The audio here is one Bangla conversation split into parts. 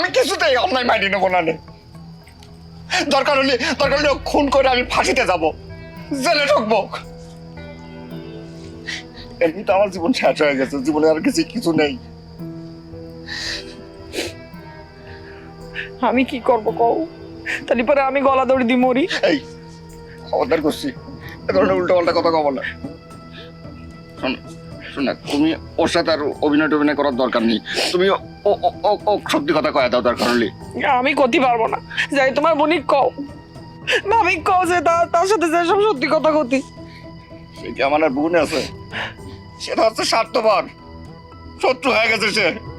আমি কিছুতেই অন্যায় মাইনে নেব না। দরকার হলে দরকার হলে খুন করে আমি ফাঁসিতে যাব। জেলে ঢুকবো। এমনি তো আমার জীবন শেষ হয়ে গেছে জীবনে আর কিছু কিছু নেই। আমি কি করব কও? তাহলে পরে আমি গলা দড়ি দি মরি। এই খবরদার করছি। এ ধরনের উল্টো পাল্টা কথা কব না। শোন তুমি ওর সাথে আর অভিনয় টভিনয় করার দরকার নেই। তুমি ও- ও- ও- সত্যি কথা কয়া দাও দরকার হলে আমি করতে পারব না। যাই তোমার বনি কও। ভাবি কও যে তার তার সাথে যে সব সত্যি কথা কতি সে কি আমার আর বোন আছে? সেটা হচ্ছে স্বার্থপর। শত্রু হয়ে গেছে সে।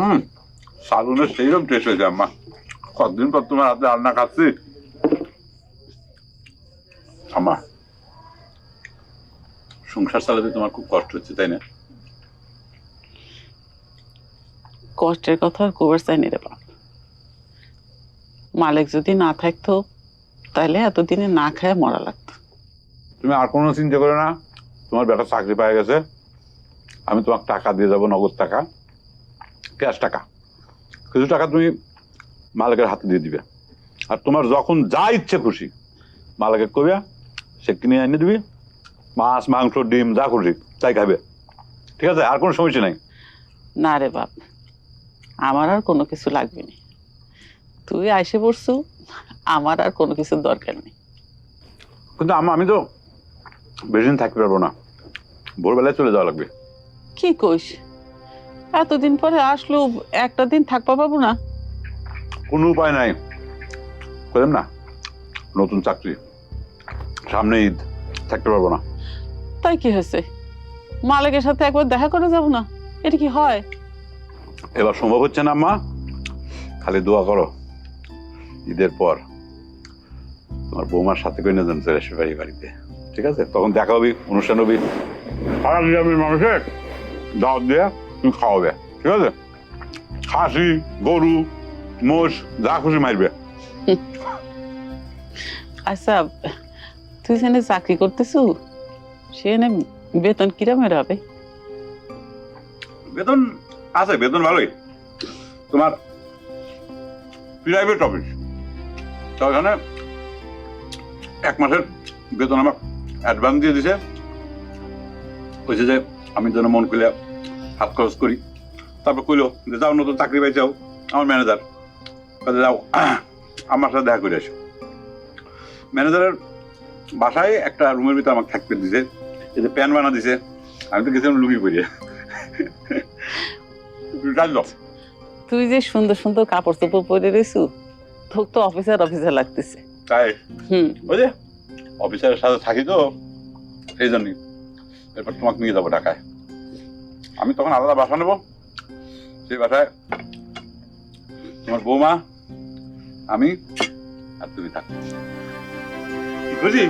হুম সালুনের সেইরকম টেস্ট হয়েছে আম্মা। কতদিন পর তোমার হাতে রান্না খাচ্ছি? আম্মা সংসার চালাতে তোমার খুব কষ্ট হচ্ছে তাই না? কষ্টের কথা আর কবার চাইনি রে বাপ মালিক যদি না থাকতো তাহলে এতদিনে না খায় মরা লাগতো। তুমি আর কোনো চিন্তা করো না তোমার বেটা চাকরি পাই গেছে আমি তোমাকে টাকা দিয়ে যাব নগদ টাকা। ক্যাশ টাকা। কিছু টাকা তুমি মালিকের হাতে দিয়ে দিবে। আর তোমার যখন যা ইচ্ছে খুশি মালিকে কবে সে কিনে এনে দিবি। মাছ মাংস ডিম যা খুশি তাই খাবে ঠিক আছে? আর কোনো সমস্যা নাই? না রে বাপ আমার আর কোনো কিছু লাগবে না। তুই আইসে পড়ছু আমার আর কোনো কিছুর দরকার নেই। কিন্তু আমি তো বেশি দিন থাকতে পারব না। ভোরবেলায় চলে যাওয়া লাগবে। কি কইস? এতদিন পরে আসলো একটা দিন থাকবা পাবো না? কোনো উপায় নাই। করলাম না নতুন চাকরি। সামনে ঈদ থাকতে পারব না। তাই কি হয়েছে? মালিকের সাথে একবার দেখা করে যাব না? এটা কি হয়? এবার সম্ভব হচ্ছে না মা। খালি দোয়া করো ঈদের পর তোমার বৌমার সাথে করে নিয়ে যান চলে আসবে বাড়ি বাড়িতে। ঠিক আছে? তখন দেখা হবে অনুষ্ঠান হবে। সারা গ্রামের মানুষের দাওয়াত দিয়ে। তুমি খাওয়াবে ঠিক আছে? খাসি গরু মোষ যা খুশি মারবে। আচ্ছা তুই যেন চাকরি করতেছু? সেখানে বেতন কিরমের হবে? বেতন আছে বেতন ভালোই। তোমার প্রাইভেট অফিস তো এখানে এক মাসের বেতন আমার অ্যাডভান্স দিয়ে দিছে। কইছে যে আমি যেন মন খুলে হাত খরচ করি। তারপর কইলো যে যাও নতুন চাকরি পাই যাও আমার ম্যানেজার কাজে যাও আমার সাথে দেখা করে আসো। ম্যানেজারের বাসায় একটা রুমের ভিতরে আমাকে থাকতে দিছে। এই যে প্যান বানা দিছে। আমি তো গেছিলাম লুঙ্গি পরিয়ে। তুই যে সুন্দর সুন্দর কাপড় চোপড় পরে রয়েছু তোর তো অফিসার অফিসার লাগতেছে। তাই? হুম। ওই যে অফিসারের সাথে থাকি তো সেই জন্যই। এরপর তোমাকে নিয়ে যাব ঢাকায়। আমি তখন আলাদা বাসা নেব। সেই বাসায় তোমার বৌমা আমি আর তুমি থাকব। বুঝি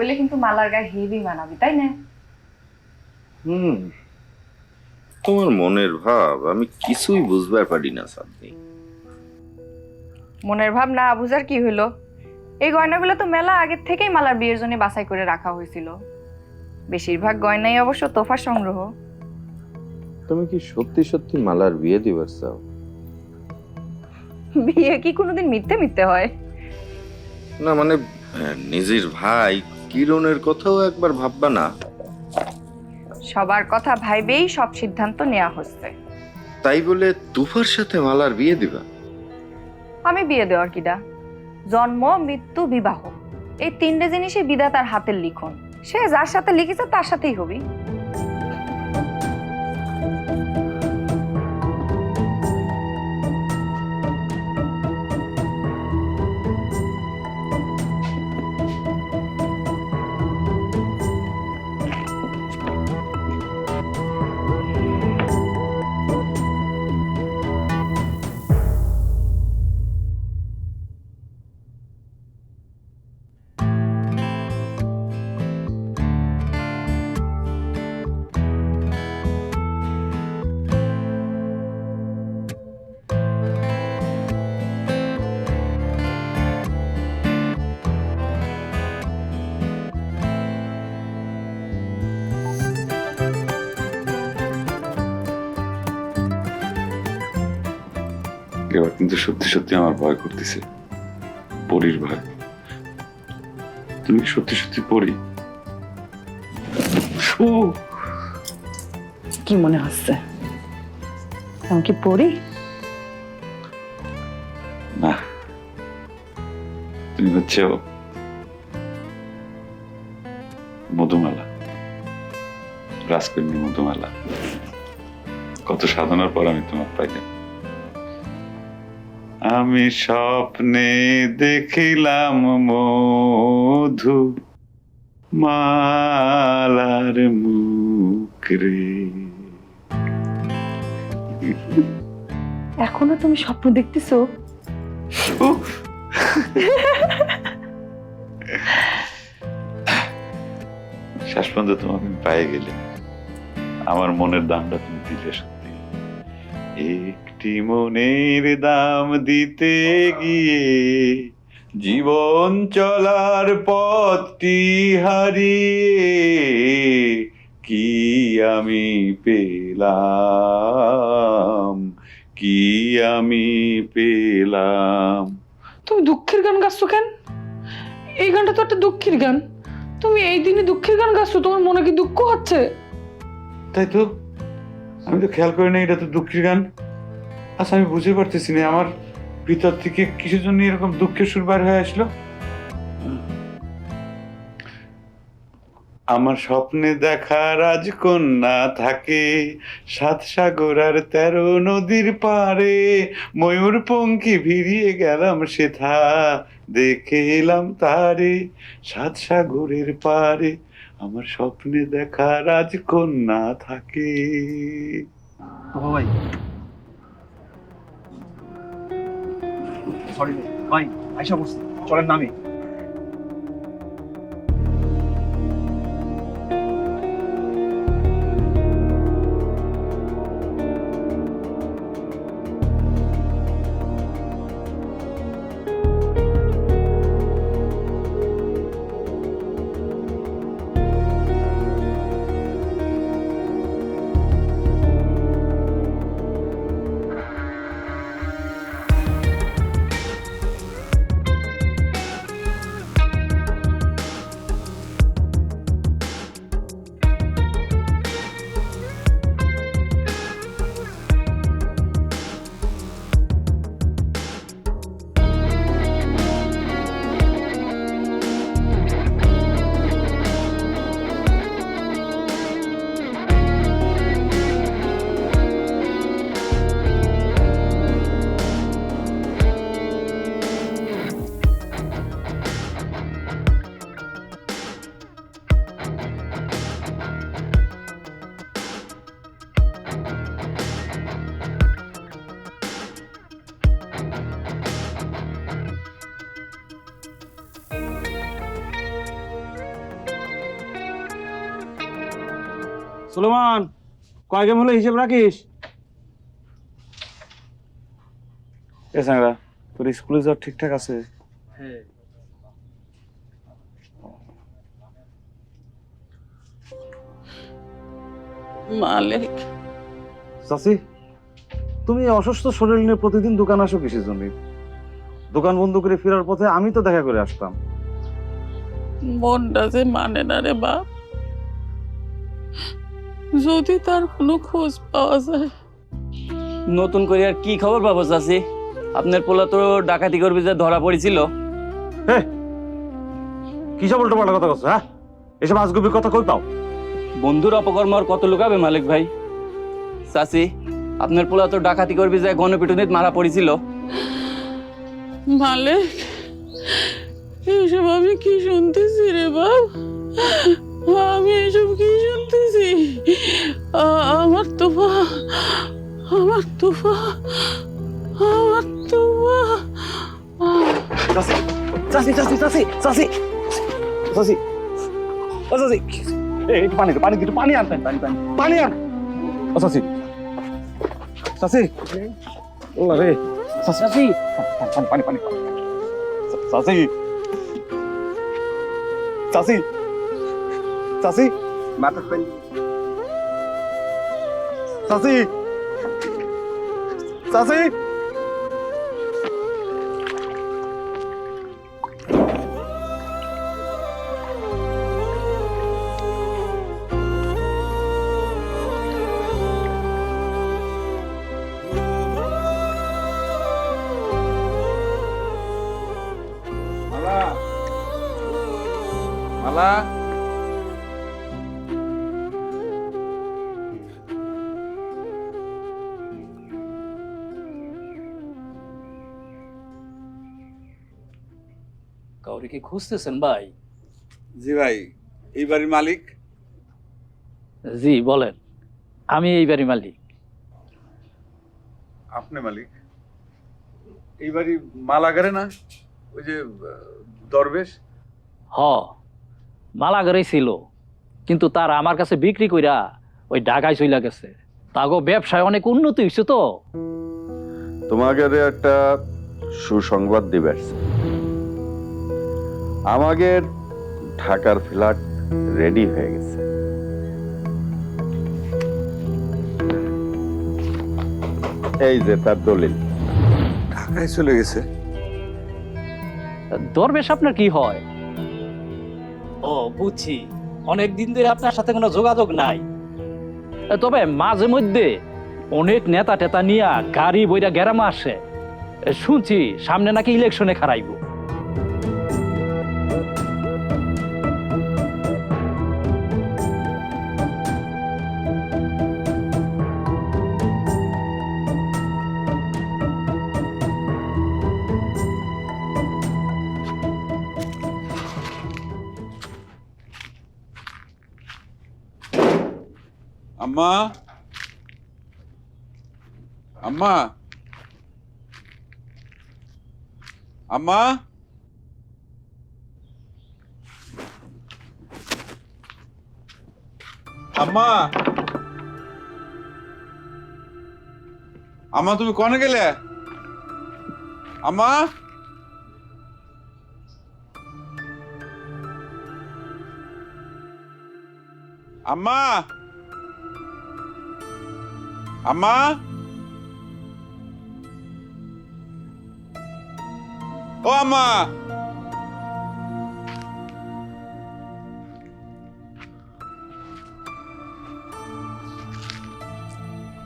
গয়নাগুলো কিন্তু মালার গায়ে হেভি মানাবি তাই না? হুম। তোমার মনের ভাব আমি কিছুই বুঝবার পারি না সাদনি মনের ভাব না বুঝার কি হলো এই গয়নাগুলো তো মেলা আগের থেকেই মালার বিয়ের জন্য বাছাই করে রাখা হয়েছিল বেশিরভাগ গয়নাই অবশ্য তোফা সংগ্রহ। তুমি কি সত্যি সত্যি মালার বিয়ে দিবার চাও? বিয়ে কি কোনোদিন মিথ্যে মিথ্যে হয়? না মানে নিজের ভাই কিরণের কথাও একবার ভাববা না। সবার কথা ভাইবেই সব সিদ্ধান্ত নেওয়া হচ্ছে। তাই বলে তুফার সাথে মালার বিয়ে দিবা? আমি বিয়ে দেওয়ার কিডা জন্ম মৃত্যু বিবাহ। এই তিনটে জিনিসই বিদাতার হাতের লিখন। সে যার সাথে লিখেছে তার সাথেই হবি। কিন্তু সত্যি সত্যি আমার ভয় করতেছে। পরীর ভয়। তুমি সত্যি সত্যি পড়ি কি মনে হচ্ছে? আমি কি পড়ি না। তুমি হচ্ছে মধুমালা। রাজকন্যী মধুমালা। কত সাধনার পর আমি তোমার পাইলাম। আমি স্বপ্নে দেখিলাম মধু মালার মুখ রে। এখনও তুমি স্বপ্ন দেখতেছো। শেষ পর্যন্ত তোমাকে আমি পায়ে গেলে আমার মনের দামটা তুমি দিলে সত্যি। একটি মনের দাম দিতে গিয়ে জীবন চলার পথটি হারিয়ে কি আমি পেলাম? কি আমি পেলাম? তুমি দুঃখের গান গাচ্ছ কেন? এই গানটা তো একটা দুঃখের গান। তুমি এই দিনে দুঃখের গান গাচ্ছ তোমার মনে কি দুঃখ হচ্ছে? তাই তো? আমি তো খেয়াল করি না এটা তো দুঃখের গান। আচ্ছা আমি বুঝতে পারতেছি না আমার ভিতর থেকে কিসের জন্য এরকম দুঃখের সুর বার হয়ে আসলো? আমার স্বপ্নে দেখা রাজকন্যা থাকে সাত সাগর আর তেরো নদীর পারে ময়ূর পঙ্কি ভিড়িয়ে গেলাম সেথা দেখে এলাম তারে সাত সাগরের পারে আমার স্বপ্নে দেখা রাজকন্যা থাকে। ভাই সরি ভাই আইসা বসছি চলেন নামে। সুলেমান কয় গেম হলো হিসেব রাখিস? এ সাংরা তোর স্কুলে যাওয়া ঠিকঠাক আছে? মালিক। চাচি তুমি অসুস্থ শরীর নিয়ে প্রতিদিন দোকান আসো কিসের জন্য? দোকান বন্ধ করে ফেরার পথে আমি তো দেখা করে আসতাম। মনটা যে মানে না রে বাপ। যদি তার কোনো খোঁজ পাওয়া যায়। নতুন করে আর কি খবর পাবো চাষি আপনার পোলা তো ডাকাতি করবি যে ধরা পড়েছিল। কি সব উল্টো পাল্টা কথা করছ হ্যাঁ? এসব আজগুবি কথা কই পাও? বন্ধুর অপকর্ম আর কত লুকাবে মালিক ভাই? চাষি আপনার পোলা তো ডাকাতি করবি যে গণপিটুনিত মারা পড়েছিল। মালিক এসব আমি কি শুনতেছি রে বাপ? আমি এসব কি আ- আমার তোফা আমার তোফা আমার তোফা। চাচি চাচি চাচি চাচি চাচি। চাচি, ও চাচি। এই পানি পানি একটু পানি আন, পানি পানি পানি। আন। ও চাচি। চাচি। ওলা রে। চাচি পানি পানি পানি চাচি। চাচি। চাচি। মাথা পেন। চাচি! চাচি! কাউরে কি খুঁজতেছেন ভাই? জি ভাই এই বাড়ির মালিক। জি বলেন। আমি এই বাড়ি মালিক। আপনি মালিক। এই বাড়ি মালাগারে না? ওই যে দরবেশ? হ মালাগারে ছিল। কিন্তু তার আমার কাছে বিক্রি কইরা ওই ঢাকায় চইলা গেছে। তাগো ব্যবসায় অনেক উন্নতি হয়েছে তো। তোমাকে একটা সুসংবাদ দিবে। আমাদের ঢাকার ফ্ল্যাট রেডি হয়ে গেছে। এই যে তার দলিল। ঢাকায় চলে গেছে। দরবেশ আপনার কি হয়? ও বুঝছি। অনেক দিন ধরে আপনার সাথে কোনো যোগাযোগ নাই। তবে মাঝে মধ্যে অনেক নেতা টেতা নিয়া গাড়ি বইরা গেরামা আসে। শুনছি সামনে নাকি ইলেকশনে খারাইব আম্মা আম্মা আম্মা আম্মা আম্মা তুমি কনে গেলে? আম্মা আম্মা আম্মা? ও আম্মা!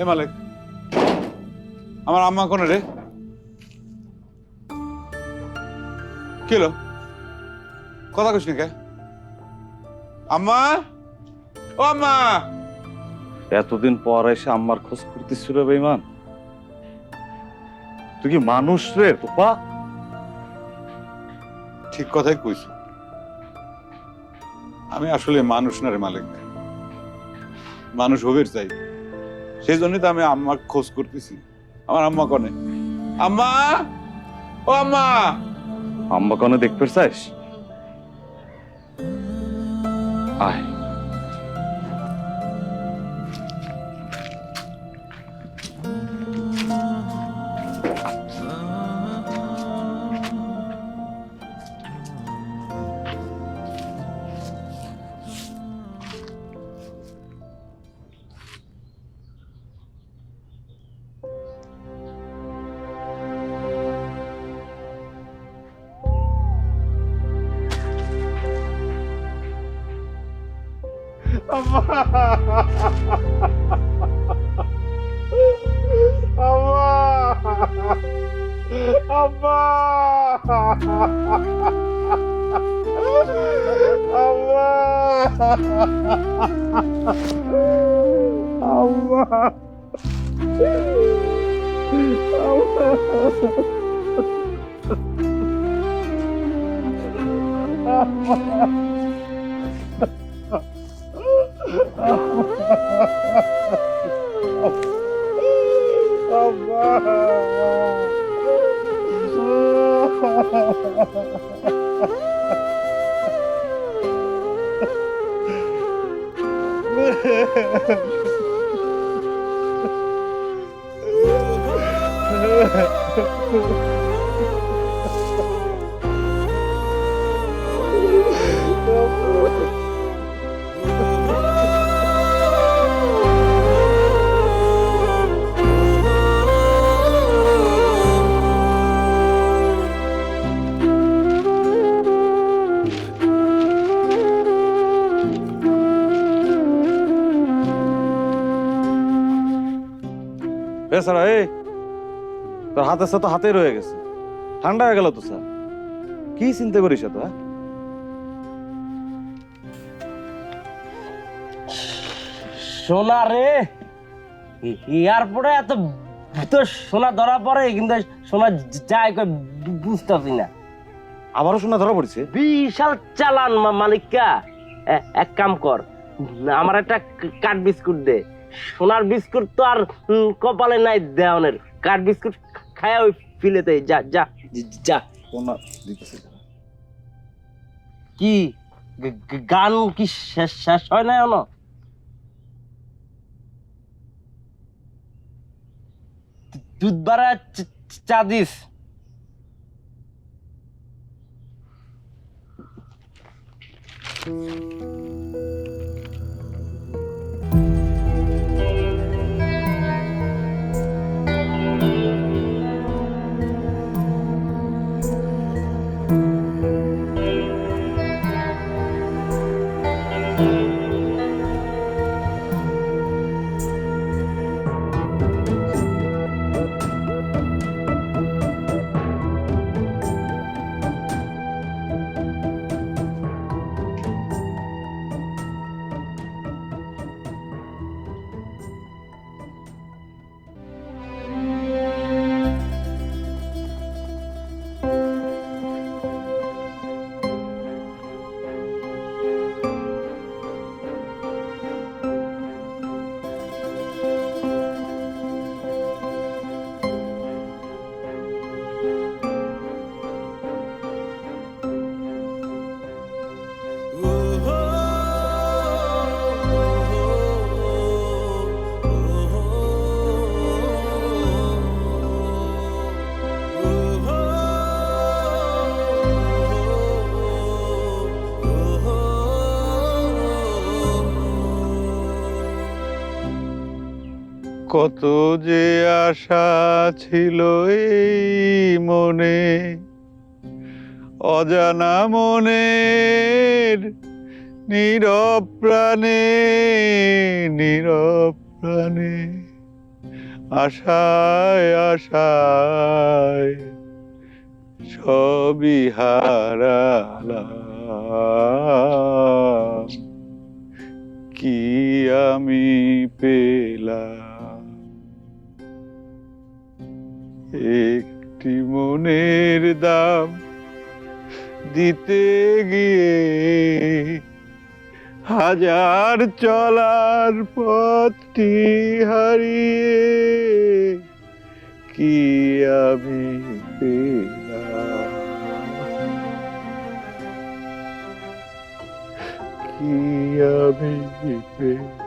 এ মালিক, আমার আম্মা কোনে রে? কি হলো? কথা কইস নি কে? আম্মা? ও আম্মা! এতদিন পর এসে আম্মার খোঁজ করতেছিল বেইমান তুই কি মানুষ রে তোপা ঠিক কথাই কইছ। আমি আসলে মানুষ না রে মালিক মানুষ হবের চাই। সেই জন্যই তো আমি আম্মার খোঁজ করতেছি। আমার আম্মা কনে? আম্মা! ও আম্মা! আম্মা কনে দেখতে চাইস আয়। এ স্যার এই তোর হাতের সাথে হাতে রয়ে গেছে। ঠান্ডা হয়ে গেল তো স্যার। কি চিন্তা করিস এত হ্যাঁ? সোনা রে এয়ারপোর্টে এত তো সোনা ধরা পড়ে কিন্তু সোনা যায় বুঝতেছি না। আবারও শোনা ধরা পড়ছে? বিশাল চালান মা- মালিকা এক কাম কর আমার একটা কাঠ বিস্কুট দে। সোনার বিস্কুট তো আর কপালে নাই দেওয়ানের। কাঠ বিস্কুট খায়া ওই ফিলেতে যা যা। যা কি? গান কি শেষ শেষ হয় না এখনও? দুধ বাড়া চ- চ- চা দিস। কত যে আশা ছিল এই মনে, অজানা মনের নীরব প্রাণে নীরব প্রাণে, আশায় আশায় সবই হারালাম। কি আমি পেলাম? একটি মনের দাম দিতে গিয়ে হাজার চলার পথটি হারিয়ে কি আমি পেলাম? কি আমি পেলাম?